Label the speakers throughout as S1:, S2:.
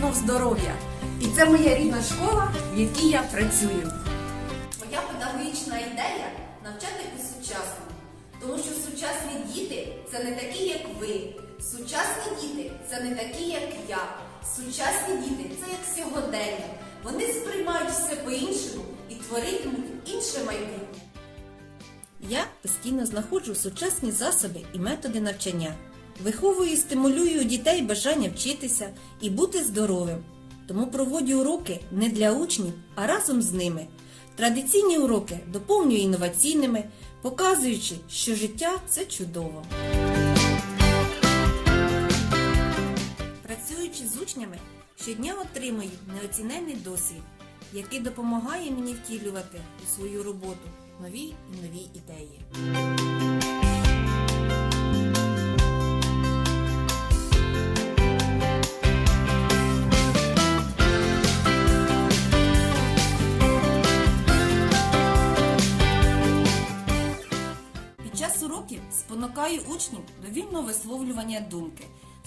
S1: мов здоров'я. І це моя рідна школа, в якій я працюю.
S2: Моя педагогічна ідея навчати по-сучасному. Тому що сучасні діти це не такі, як ви. Сучасні діти це не такі, як я. Сучасні діти це як сьогодення. Вони сприймають все по-іншому і творитимуть інше майбутнє.
S3: Я постійно знаходжу сучасні засоби і методи навчання. Виховую і стимулюю дітей бажання вчитися і бути здоровим. Тому проводжу уроки не для учнів, а разом з ними. Традиційні уроки доповнюю інноваційними, показуючи, що життя це чудово. Працюючи з учнями, щодня отримую неоціненний досвід, який допомагає мені втілювати у свою роботу нові і нові ідеї. Уроків спонукаю учнів до вільного висловлювання думки,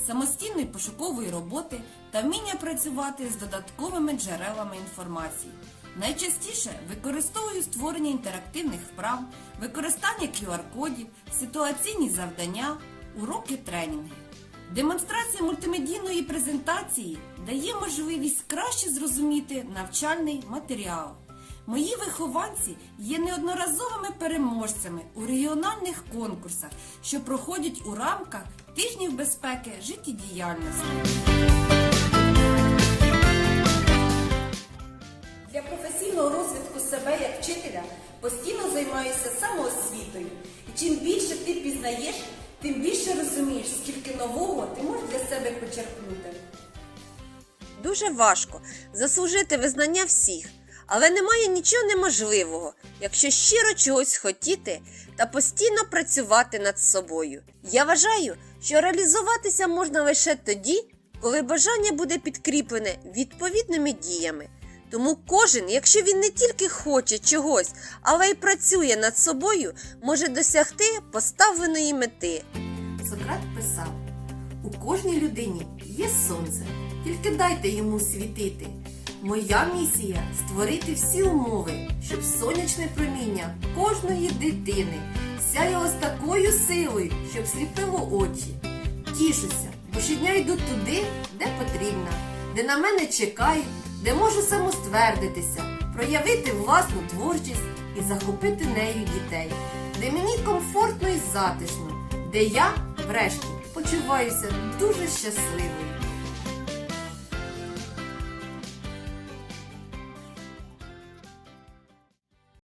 S3: самостійної пошукової роботи та вміння працювати з додатковими джерелами інформації. Найчастіше використовую створення інтерактивних вправ, використання QR-кодів, ситуаційні завдання, уроки тренінги. Демонстрація мультимедійної презентації дає можливість краще зрозуміти навчальний матеріал. Мої вихованці є неодноразовими переможцями у регіональних конкурсах, що проходять у рамках тижнів безпеки життєдіяльності.
S2: Для професійного розвитку себе як вчителя постійно займаюся самоосвітою. І чим більше ти пізнаєш, тим більше розумієш, скільки нового ти можеш для себе почерпнути.
S4: Дуже важко заслужити визнання всіх, але немає нічого неможливого, якщо щиро чогось хотіти та постійно працювати над собою. Я вважаю, що реалізуватися можна лише тоді, коли бажання буде підкріплене відповідними діями. Тому кожен, якщо він не тільки хоче чогось, але й працює над собою, може досягти поставленої мети.
S2: Сократ писав: у кожній людині є сонце, тільки дайте йому світити. Моя місія створити всі умови, щоб сонячне проміння кожної дитини сяяло з такою силою, щоб сліпило очі. Тішуся, бо щодня йду туди, де потрібно, де на мене чекають, де можу самоствердитися, проявити власну творчість і захопити нею дітей, де мені комфортно і затишно, де я, врешті, почуваюся дуже щасливою.